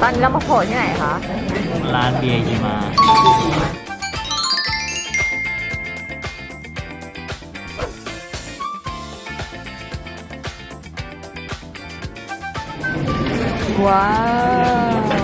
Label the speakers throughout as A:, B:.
A: ตอนนี้เรามาโผล่ที่ไหนคะ
B: ร้านเบียร์ยีมา
A: ว้าว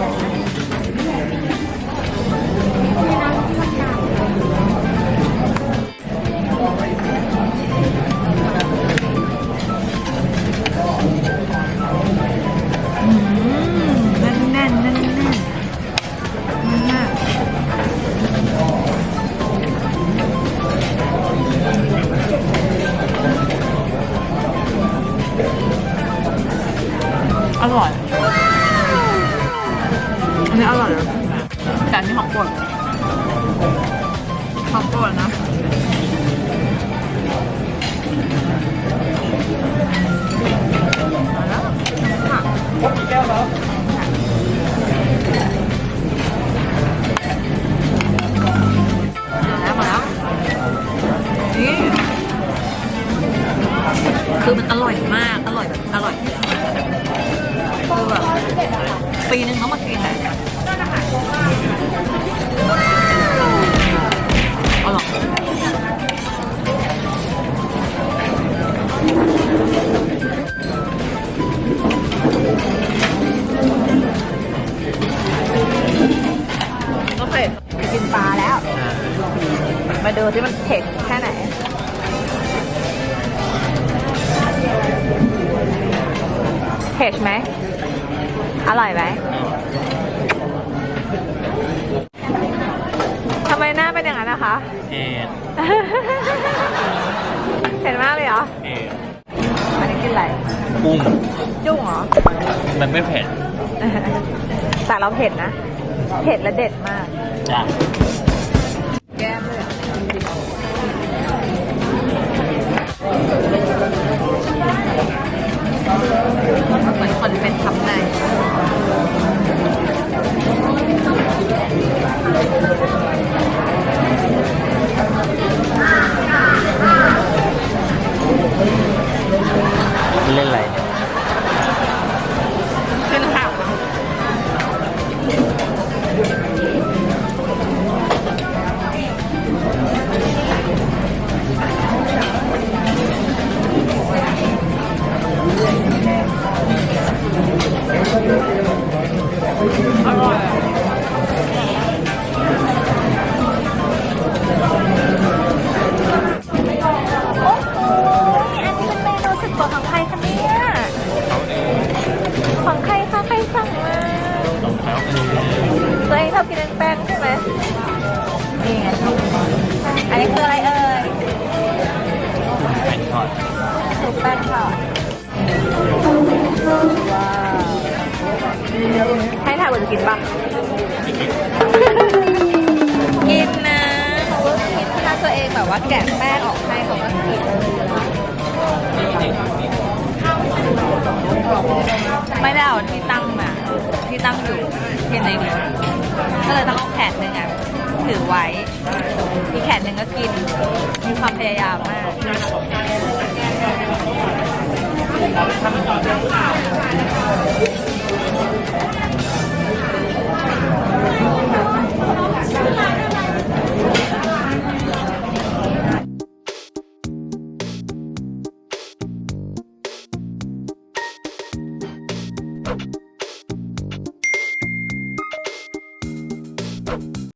A: นนี้อร่อยนะแต่อันนี้ของโปรดของโปรดนะมาแล้วค่ะมาแล้วมาแล้วนี่คือมันอร่อยมาก อร่อยแบบอร่อยที่สุดคือแบบปีนึงเขามากินแต่ กินปลาแล้ว มาดูที่มันเผ็ดแค่ไหนเผ็ดไหม อร่อยไหมทำไมหน้าเป็นอย่างนั้นนะคะ
B: เอ็ด
A: เผ็ดมากเลยเหรอ
B: เอ็ด
A: อันนี้กินอะไร
B: กุ้ง
A: จุ้งเหรอ
B: มันไม่เผ็ด
A: แต่เราเผ็ดนะ เผ็ดและเด็ดมาก
B: จ้ะ
A: แก้มเลยเหมือนคนเป็นทำใน อร่อยโอ้โหอันนี้เป็นเมนูสุดโปรดของใครคะเนี่ย
B: เขาเอง
A: ของใครคะใครสั่งมา
B: ของเขาเอง
A: ตัวเองชอบกินแป้งใช่ไหมนี่ไงอันนี้คืออะไรเอ่ย
B: เป็นทอด
A: ซุปแป้งค่ะว้ ปะกินนะเขาก็กินถ้าตัวเองแบบว่าแกะแป้งออกให้เขาก็กินไม่ได้เอาที่ตั้งมาที่ตั้งอยู่ที่ในนั้ก็เลยต้องเอาแขนหนึ่งอะถือไว้มีแขนหนึ่งก็กิน มีความพยายามมากทำต่อเนื่อง 来着来着来着来着。